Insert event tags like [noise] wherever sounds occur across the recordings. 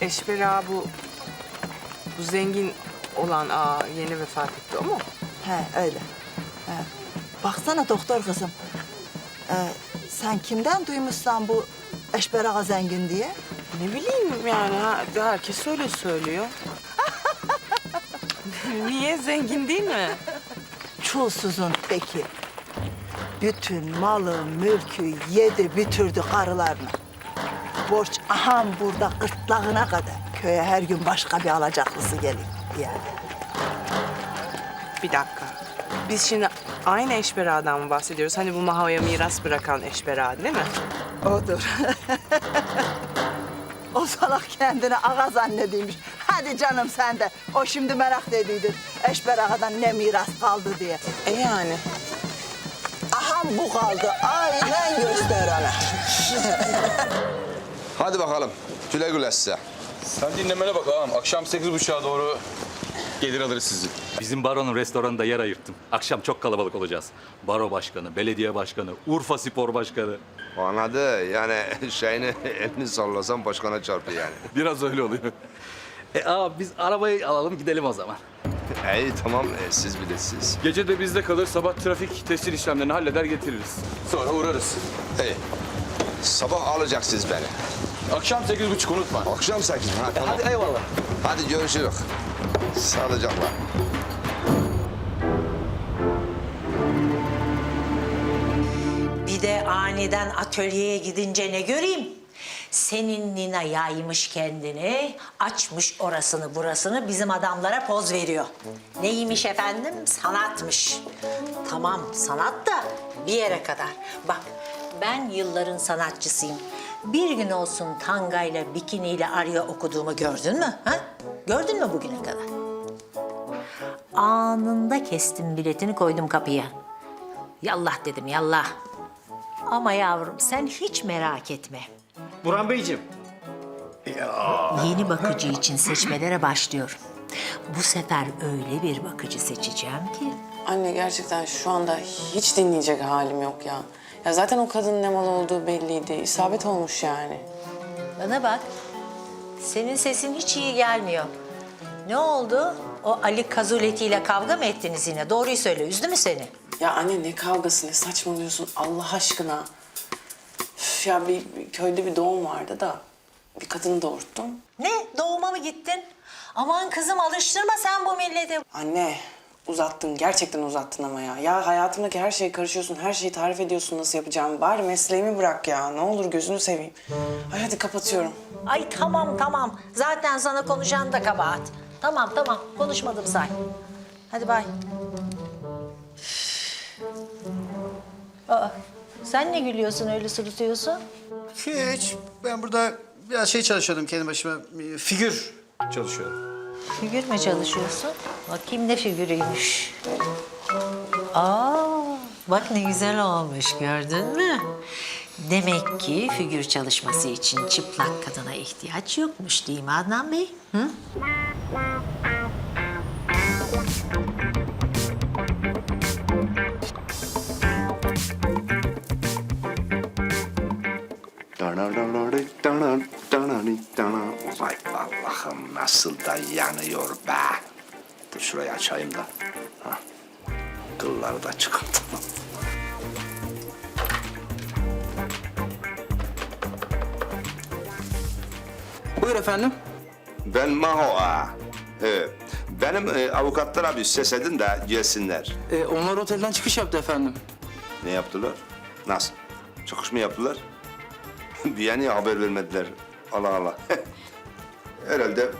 Eşber ağa bu, bu zengin olan ağa yeni vefat etti o mu? He öyle. He. Baksana doktor kızım. Ee, sen kimden duymuşsan bu Eşber Ağa zengin diye? Ne bileyim yani ha, herkes öyle söylüyor. [laughs] Niye zengin değil mi? Çulsuzun peki. Bütün malı, mülkü yedi bitirdi karılarına. Borç aham burada gırtlağına kadar. Köye her gün başka bir alacaklısı geliyor yani. Bir dakika. Biz şimdi aynı Eşber ağadan mı bahsediyoruz? Hani bu Maho'ya miras bırakan Eşber ağa değil mi? Odur. [laughs] o salak kendini ağa zannediymiş. Hadi canım sen de. O şimdi merak dediydin. Eşber ağadan ne miras kaldı diye. E yani. Aham bu kaldı. Aynen göster ana. [laughs] Hadi bakalım. Güle güle size. Sen dinlemene bak ağam. Akşam sekiz buçuğa doğru gelir alırız sizi. Bizim baronun restoranında yer ayırttım. Akşam çok kalabalık olacağız. Baro başkanı, belediye başkanı, Urfa Spor başkanı. Anladı. Yani [laughs] şeyini elini sallasan başkana çarpı yani. [laughs] Biraz öyle oluyor. E abi biz arabayı alalım gidelim o zaman. [laughs] İyi tamam e, siz bilirsiniz. Gece de bizde kalır. Sabah trafik tescil işlemlerini halleder getiririz. Sonra uğrarız. İyi. Sabah alacaksınız beni. Akşam sekiz buçuk unutma. Akşam sekiz. Ha, tamam. Hadi eyvallah. Hadi görüşürüz. Sağlıcakla. Bir de aniden atölyeye gidince ne göreyim? Senin Nina yaymış kendini, açmış orasını burasını bizim adamlara poz veriyor. Neymiş efendim? Sanatmış. Tamam sanat da bir yere kadar. Bak ben yılların sanatçısıyım. Bir gün olsun tangayla, bikiniyle arya okuduğumu gördün mü? Ha? Gördün mü bugüne kadar? Anında kestim biletini koydum kapıya. Yallah dedim yallah. Ama yavrum sen hiç merak etme. Burhan Beyciğim. Yeni bakıcı için seçmelere başlıyorum. Bu sefer öyle bir bakıcı seçeceğim ki. Anne gerçekten şu anda hiç dinleyecek halim yok ya. Ya zaten o kadının ne mal olduğu belliydi. İsabet olmuş yani. Bana bak. Senin sesin hiç iyi gelmiyor. Ne oldu? O Ali Kazuleti ile kavga mı ettiniz yine? Doğruyu söyle. Üzdü mü seni? Ya anne ne kavgası ne saçmalıyorsun Allah aşkına. Üf, ya bir, bir köyde bir doğum vardı da bir kadını doğurttum. Ne? Doğuma mı gittin? Aman kızım alıştırma sen bu milleti. Anne uzattın gerçekten uzattın ama ya. Ya hayatımdaki her şeye karışıyorsun, her şeyi tarif ediyorsun nasıl yapacağımı. Bari mesleğimi bırak ya. Ne olur gözünü seveyim. Ay hadi kapatıyorum. Ay tamam tamam. Zaten sana konuşan da kabahat. Tamam tamam konuşmadım say. Hadi bay. Aa, sen ne gülüyorsun öyle sırıtıyorsun? Hiç. Ben burada biraz şey çalışıyordum kendi başıma. Figür çalışıyorum. Figür mü çalışıyorsun? Bakayım ne figürüymüş. Aa, bak ne güzel olmuş gördün mü? Demek ki figür çalışması için çıplak kadına ihtiyaç yokmuş değil mi Adnan Bey? Hı? Vay Allah'ım nasıl da yanıyor be. Dur şurayı açayım da. Ha. Kılları da çıkarttım. Buyur efendim. Ben Maho ağa. Benim e, avukatlara bir ses edin de gelsinler. Ee, onlar otelden çıkış yaptı efendim. Ne yaptılar? Nasıl? Çıkış mı yaptılar? [laughs] Diye niye haber vermediler? Allah Allah. [laughs] Herhalde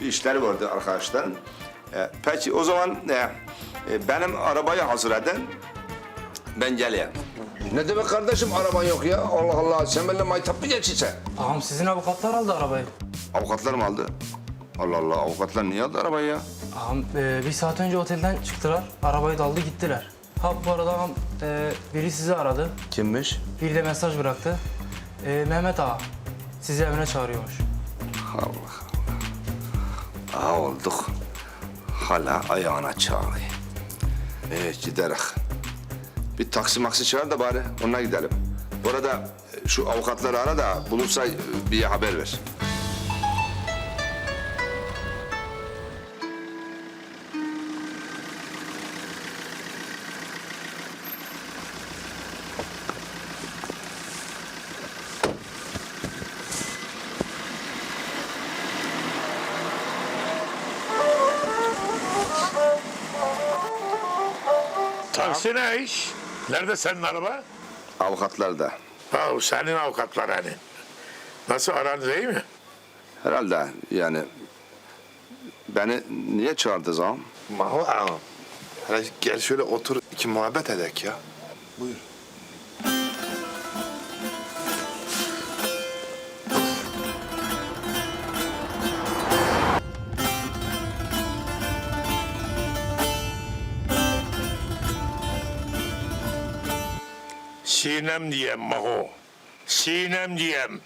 bir işleri vardı arkadaşların. E, peki o zaman e, e, benim arabayı hazır edin. Ben geleyim. Ne demek kardeşim araban yok ya? Allah Allah. Sen benimle maytap mı geçeceksin? Ağam sizin avukatlar aldı arabayı. Avukatlar mı aldı? Allah Allah. Avukatlar niye aldı arabayı ya? Ağam e, bir saat önce otelden çıktılar. Arabayı da aldı gittiler. Ha bu arada ağam e, biri sizi aradı. Kimmiş? Bir de mesaj bıraktı. E, Mehmet ağa sizi evine çağırıyormuş. Allah Allah. Ağa olduk. Hala ayağına çağırıyor. Evet giderek. Bir taksi maksi çağır da bari onunla gidelim. Bu arada e, şu avukatları ara da bulursa e, bir haber ver. Nasıl ne iş? Nerede senin araba? Avukatlar da. Ha, o senin avukatlar hani. Nasıl aranız iyi mi? Herhalde yani beni niye çağırdınız ağam? Maho ağam. Hele gel şöyle otur iki muhabbet edek ya. Buyur. Sinem diyem Maho. Sinem diyem.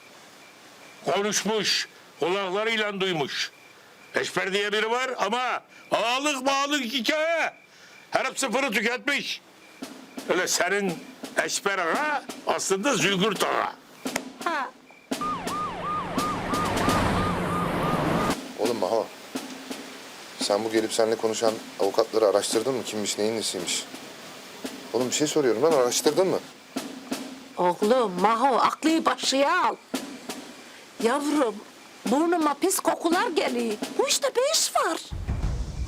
Konuşmuş. Kulaklarıyla duymuş. Eşber diye biri var ama ağalık bağlık hikaye. Her sıfırı tüketmiş. Öyle senin Eşber ağa aslında Zülgürt ağa. Oğlum Maho. Sen bu gelip seninle konuşan avukatları araştırdın mı? Kimmiş, neyin nesiymiş? Oğlum bir şey soruyorum lan araştırdın mı? Oğlum Maho aklıyı başıya al. Yavrum burnuma pis kokular geliyor. Bu işte bir iş var.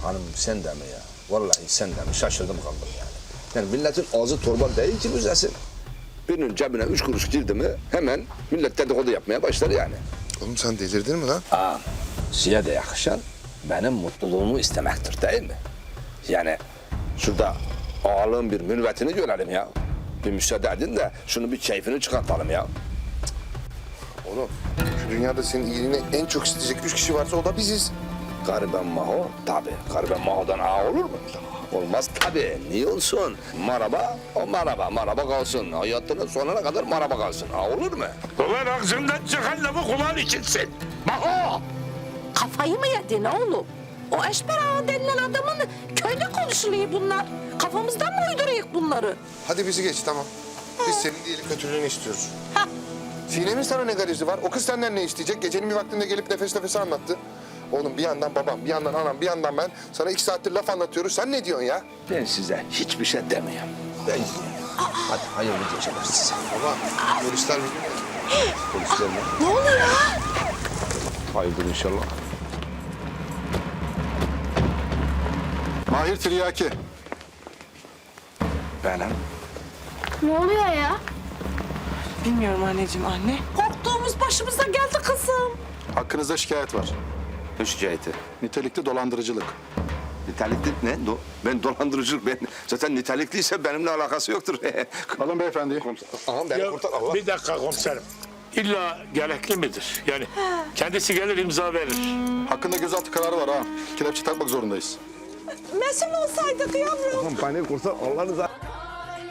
Hanım sen de mi ya? Vallahi sen de mi? Şaşırdım kaldım yani. Yani milletin ağzı torba değil ki müzesin. Birinin cebine üç kuruş girdi mi hemen millet dedikodu yapmaya başlar yani. Oğlum sen delirdin mi lan? Ağam, size de yakışan benim mutluluğumu istemektir değil mi? Yani şurada ağalığın bir mürvetini görelim ya. Bir müsaade edin de şunu bir keyfini çıkartalım ya. Oğlum şu dünyada senin iyiliğini en çok isteyecek üç kişi varsa o da biziz. Gariben Maho tabi. Gariben Maho'dan ağa olur mu? Olmaz tabi. Niye olsun? Maraba o maraba. Maraba kalsın. Hayatının sonuna kadar maraba kalsın. Ağa olur mu? Ulan ağzından çıkan lafı kulağın içinsin. Maho! Kafayı mı yedin oğlum? O Eşber Ağa denilen adamın köyde konuşuluyor bunlar. Kafamızdan mı uyduruyoruz bunları? Hadi bizi geç tamam. Biz senin iyiliği kötülüğünü istiyoruz. Sinem'in sana ne garizi var? O kız senden ne isteyecek? Gecenin bir vaktinde gelip nefes nefese anlattı. Oğlum bir yandan babam, bir yandan anam, bir yandan ben. Sana iki saattir laf anlatıyoruz. Sen ne diyorsun ya? Ben size hiçbir şey demiyorum. Ben Hadi hayırlı geceler size. Baba, polisler bir Polisler mi? Ne oluyor? Hayırdır inşallah. Mahir Tiryaki. Benim. Ne oluyor ya? Bilmiyorum anneciğim anne. Korktuğumuz başımıza geldi kızım. Hakkınızda şikayet var. Ne şikayeti? Nitelikli dolandırıcılık. Nitelikli ne? Do- ben dolandırıcılık. Ben zaten nitelikliyse benimle alakası yoktur. [laughs] Alın beyefendi. Ağam beni Ya, kurtar Allah. bir dakika komiserim. İlla gerekli midir? Yani kendisi gelir imza verir. Hakkında gözaltı kararı var ha. Kelepçe takmak zorundayız. Mesul olsaydık yavrum. Beni kurtar Allah'ınıza.